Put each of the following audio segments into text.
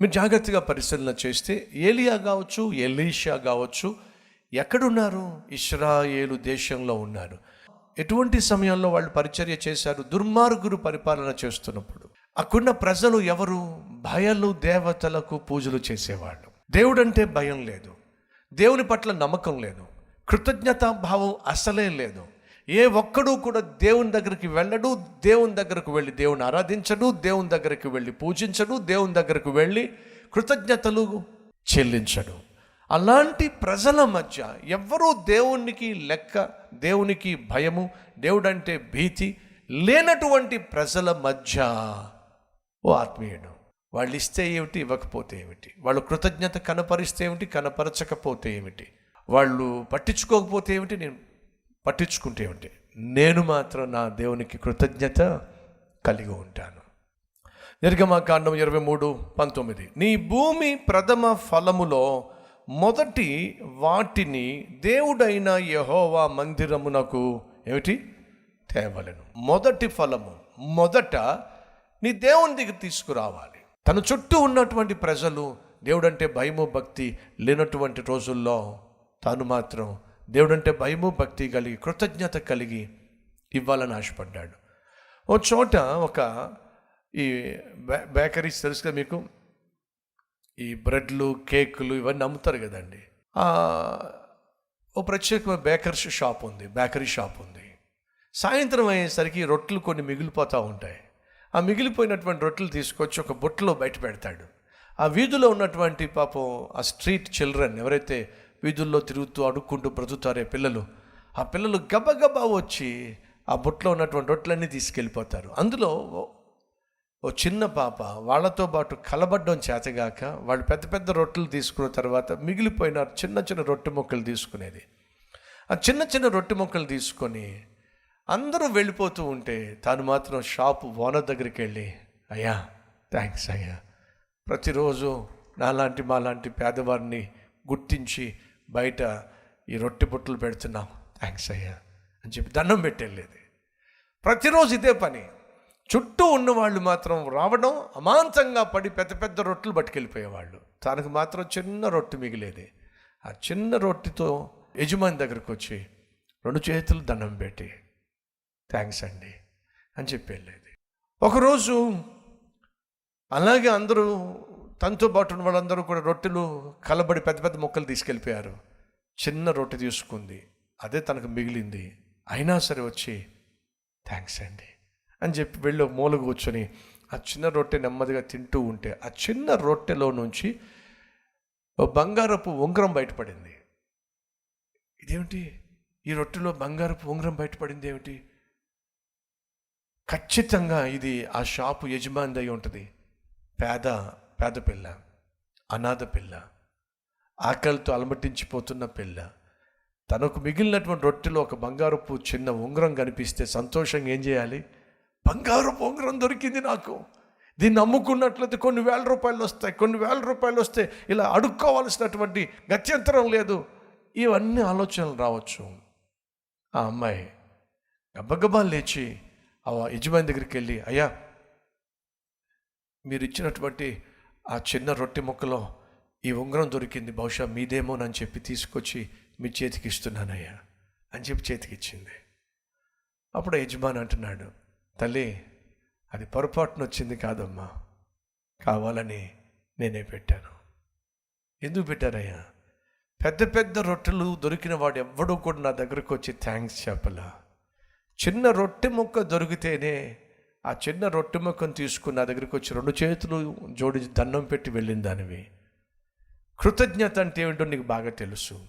మీరు జాగ్రత్తగా పరిశీలన చేస్తే ఏలియా కావచ్చు ఎలీషా కావచ్చు ఎక్కడున్నారు? ఇస్రాయేలు దేశంలో ఉన్నారు. ఎటువంటి సమయంలో వాళ్ళు పరిచర్య చేశారు? దుర్మార్గులు పరిపాలన చేస్తున్నప్పుడు. అక్కడున్న ప్రజలు ఎవరు? భయలు దేవతలకు పూజలు చేసేవాళ్ళు. దేవుడంటే భయం లేదు. దేవుని పట్ల నమ్మకం లేదు. కృతజ్ఞతా భావం అసలే లేదు. ఏ ఒక్కడూ కూడా దేవుని దగ్గరికి వెళ్ళడు దేవుని దగ్గరకు వెళ్ళి దేవుని ఆరాధించడు దేవుని దగ్గరికి వెళ్ళి పూజించడు దేవుని దగ్గరకు వెళ్ళి కృతజ్ఞతలు చెల్లించడు. అలాంటి ప్రజల మధ్య ఎవ్వరూ దేవునికి లెక్క దేవునికి భయము దేవుడంటే భీతి లేనటువంటి ప్రజల మధ్య ఓ ఆత్మీయుడు. వాళ్ళు ఇస్తే ఏమిటి ఇవ్వకపోతే ఏమిటి? వాళ్ళు కృతజ్ఞత కనపరిస్తే ఏమిటి కనపరచకపోతే ఏమిటి? వాళ్ళు పట్టించుకోకపోతే ఏమిటి? నేను పట్టించుకుంటే ఉంటే నేను మాత్రం నా దేవునికి కృతజ్ఞత కలిగి ఉంటాను. నిర్గమాకాండం ఇరవై మూడు పంతొమ్మిది. నీ భూమి ప్రథమ ఫలములో మొదటి వాటిని దేవుడైన యహోవా మందిరమునకు ఏమిటి? తేవలను. మొదటి ఫలము మొదట నీ దేవుని దగ్గర తీసుకురావాలి. తన చుట్టూ ఉన్నటువంటి ప్రజలు దేవుడంటే భయము భక్తి లేనటువంటి రోజుల్లో తాను మాత్రం దేవుడంటే భయము భక్తి కలిగి కృతజ్ఞత కలిగి ఇవ్వాలని ఆశపడ్డాడు. ఓ చోట ఒక ఈ బే బేకరీస్ తెలుసు కదా మీకు? ఈ బ్రెడ్లు కేకులు ఇవన్నీ అమ్ముతారు కదండి. ఓ ప్రత్యేకమైన బేకర్స్ షాప్ ఉంది బేకరీ షాప్ ఉంది. సాయంత్రం అయ్యేసరికి రొట్టెలు కొన్ని మిగిలిపోతూ ఉంటాయి. ఆ మిగిలిపోయినటువంటి రొట్టెలు తీసుకొచ్చి ఒక బుట్టలో బయట పెడతాడు. ఆ వీధిలో ఉన్నటువంటి పాపం ఆ స్ట్రీట్ చిల్డ్రన్ ఎవరైతే వీధుల్లో తిరుగుతూ అడుక్కుంటూ బ్రతుకుతారే పిల్లలు. ఆ పిల్లలు గబగబా వచ్చి ఆ బుట్టలో ఉన్నటువంటి రొట్లన్నీ తీసుకెళ్ళిపోతారు. అందులో ఓ- చిన్న పాప వాళ్ళతో పాటు కలబడ్డం చేతగాక వాళ్ళు పెద్ద పెద్ద రొట్టెలు తీసుకున్న తర్వాత మిగిలిపోయిన చిన్న చిన్న రొట్టె మొక్కలు తీసుకునేది. ఆ చిన్న చిన్న రొట్టె మొక్కలు తీసుకొని అందరూ వెళ్ళిపోతూ ఉంటే తాను మాత్రం షాపు ఓనర్ దగ్గరికి వెళ్ళి అయ్యా థ్యాంక్స్ అయ్యా. ప్రతిరోజు నాలాంటి మాలాంటి పేదవారిని గుర్తించి బయట ఈ రొట్టె బుట్టలు పెడుతున్నాం థ్యాంక్స్ అయ్యా. అని చెప్పి దండం పెట్టేళ్ళేది. ప్రతిరోజు ఇదే పని. చుట్టూ ఉన్నవాళ్ళు మాత్రం రావడం అమాంతంగా పడి పెద్ద పెద్ద రొట్టెలు పట్టుకెళ్ళిపోయేవాళ్ళు. తనకు మాత్రం చిన్న రొట్టె మిగిలేది. ఆ చిన్న రొట్టెతో యజమాని దగ్గరకు వచ్చి రెండు చేతులు దండం పెట్టి థ్యాంక్స్ అండి అని చెప్పి వెళ్ళేది. ఒకరోజు అలాగే అందరూ తనతో పాటు ఉన్న వాళ్ళందరూ కూడా రొట్టెలు కలబడి పెద్ద పెద్ద మొక్కలు తీసుకెళ్ళిపోయారు. చిన్న రొట్టె తీసుకుంది. అదే తనకు మిగిలింది. అయినా సరే వచ్చి థ్యాంక్స్ అండి అని చెప్పి వెళ్ళి ఒక మూల కూర్చొని ఆ చిన్న రొట్టె నెమ్మదిగా తింటూ ఉంటే ఆ చిన్న రొట్టెలో నుంచి ఓ బంగారపు ఉంగరం బయటపడింది. ఇదేమిటి? ఈ రొట్టెలో బంగారపు ఉంగరం బయటపడింది ఏమిటి? ఖచ్చితంగా ఇది ఆ షాపు యజమాని అయి ఉంటుంది. పేద పేద పిల్ల అనాథ పిల్ల ఆకలితో అలమటించిపోతున్న పిల్ల తనకు మిగిలినటువంటి రొట్టెలో ఒక బంగారపు చిన్న ఉంగరం కనిపిస్తే సంతోషంగా ఏం చేయాలి? బంగారపు ఉంగరం దొరికింది నాకు. దీన్ని అమ్ముకున్నట్లయితే కొన్ని వేల రూపాయలు వస్తాయి కొన్ని వేల రూపాయలు వస్తే ఇలా అడుక్కోవాల్సినటువంటి గత్యంతరం లేదు. ఇవన్నీ ఆలోచనలు రావచ్చు. ఆ అమ్మాయి గబగబా లేచి ఆ యజమాని దగ్గరికి వెళ్ళి అయ్యా మీరు ఇచ్చినటువంటి ఆ చిన్న రొట్టె ముక్కలో ఈ ఉంగరం దొరికింది. బహుశా మీదేమోనని చెప్పి తీసుకొచ్చి మీ చేతికి ఇస్తున్నానయ్యా అని చెప్పి చేతికి ఇచ్చింది. అప్పుడు యజమాని అంటున్నాడు తల్లి అది పొరపాటున వచ్చింది కాదమ్మా. కావాలని నేనే పెట్టాను. ఎందుకు పెట్టారయ్యా పెద్ద పెద్ద రొట్టెలు దొరికిన వాడు ఎవ్వడూ కూడా నా దగ్గరకు వచ్చి థ్యాంక్స్ చెప్పలా. చిన్న రొట్టె ముక్క దొరికితేనే ఆ చిన్న రొట్టె ముక్కను తీసుకుని నా దగ్గరికి వచ్చి రెండు చేతులు జోడించి దండం పెట్టి వెళ్ళిన దానివి. కృతజ్ఞత అంటే ఏమిటో నీకు బాగా తెలుసు.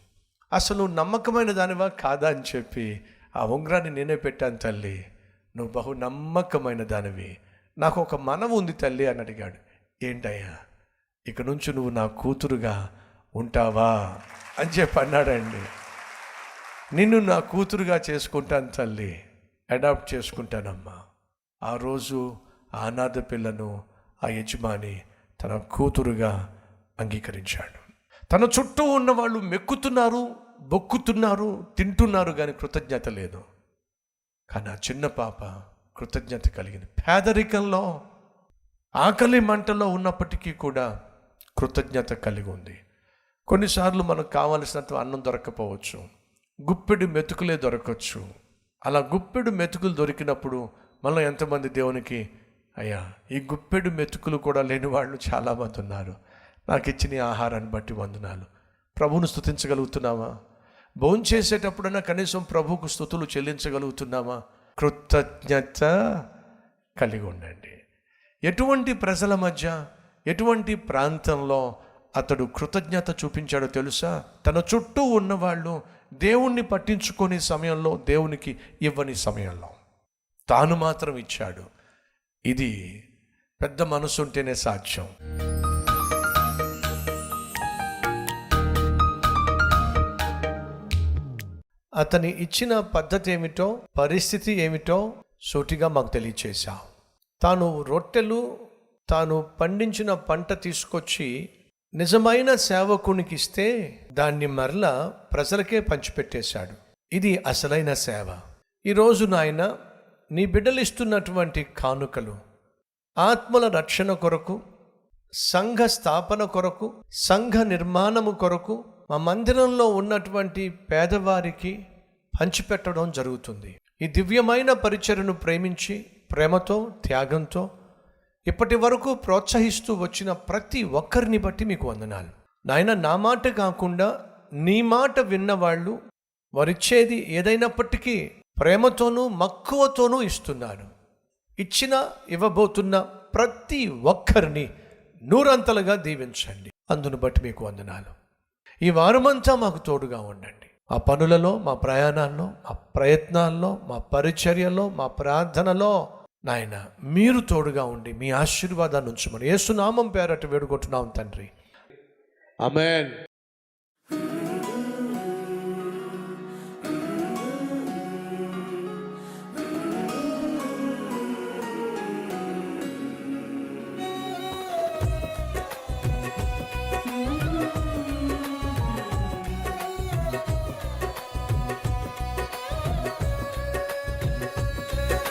అసలు నువ్వు నమ్మకమైన దానివా కాదా అని చెప్పి ఆ ఉంగరాన్ని నేనే పెట్టాను తల్లి. నువ్వు బహు నమ్మకమైన దానివి. నాకు ఒక మనవు ఉంది తల్లి అని అడిగాడు. ఏంటయ్యా? ఇక నుంచి నువ్వు నా కూతురుగా ఉంటావా అని చెప్పి అన్నాడండి. నిన్ను నా కూతురుగా చేసుకుంటాను తల్లి. అడాప్ట్ చేసుకుంటానమ్మా. ఆ రోజు ఆ అనాథ పిల్లను ఆ యజమాని తన కూతురుగా అంగీకరించాడు. తన చుట్టూ ఉన్న వాళ్ళు మెక్కుతున్నారు బొక్కుతున్నారు తింటున్నారు కానీ కృతజ్ఞత లేదు. కానీ ఆ చిన్న పాప కృతజ్ఞత కలిగింది. పేదరికంలో ఆకలి మంటలో ఉన్నప్పటికీ కూడా కృతజ్ఞత కలిగి ఉంది. కొన్నిసార్లు మనకు కావలసినంత అన్నం దొరకపోవచ్చు గుప్పెడు మెతుకులే దొరకవచ్చు అలా గుప్పెడు మెతుకులు దొరికినప్పుడు మనం ఎంతమంది దేవునికి అయ్యా ఈ గుప్పెడు మెతుకులు కూడా లేని వాళ్ళు చాలామంది ఉన్నారు. నాకు ఇచ్చిన ఆహారాన్ని బట్టి వందనాలు. ప్రభువును స్థుతించగలుగుతున్నావా భోజనం చేసేటప్పుడైనా కనీసం ప్రభువుకు స్థుతులు చెల్లించగలుగుతున్నామా కృతజ్ఞత కలిగి ఉండండి. ఎటువంటి ప్రజల మధ్య ఎటువంటి ప్రాంతంలో అతడు కృతజ్ఞత చూపించాడో తెలుసా? తన చుట్టూ ఉన్నవాళ్ళు దేవుణ్ణి పట్టించుకొని సమయంలో దేవునికి ఇవ్వని సమయంలో. తాను మాత్రం ఇచ్చాడు. ఇది పెద్ద మనసు ఉంటేనే సాధ్యం. అతని ఇచ్చిన పద్ధతి ఏమిటో పరిస్థితి ఏమిటో సూటిగా మాకు తెలియచేశావు తాను రొట్టెలు తాను పండించిన పంట తీసుకొచ్చి నిజమైన సేవకునికి ఇస్తే దాన్ని మరలా ప్రజలకే పంచిపెట్టేశాడు. ఇది అసలైన సేవ. ఈరోజు నాయన నీ బిడ్డలు ఇస్తున్నటువంటి కానుకలు ఆత్మల రక్షణ కొరకు సంఘ స్థాపన కొరకు సంఘ నిర్మాణము కొరకు మా మందిరంలో ఉన్నటువంటి పేదవారికి పంచిపెట్టడం జరుగుతుంది. ఈ దివ్యమైన పరిచయను ప్రేమించి ప్రేమతో త్యాగంతో ఇప్పటి వరకు ప్రోత్సహిస్తూ వచ్చిన ప్రతి ఒక్కరిని బట్టి మీకు వందనాలు. నాయన నా మాట కాకుండా నీ మాట విన్నవాళ్ళు వారిచ్చేది ఏదైనప్పటికీ ప్రేమతోనూ మక్కువతోనూ ఇస్తున్నారు ఇచ్చిన ఇవ్వబోతున్న ప్రతి ఒక్కరిని నూరంతలుగా దీవించండి. అందును బట్టి మీకు వందనాలు. ఈ వారమంతా మాకు తోడుగా ఉండండి. మా పనులలో మా ప్రయాణాల్లో మా ప్రయత్నాల్లో మా పరిచర్యలో మా ప్రార్థనలో నాయన మీరు తోడుగా ఉండి మీ ఆశీర్వాదాన్ని ఉంచమని ఏసునామం పేరట వేడుకుంటున్నాం తండ్రి. అమెన్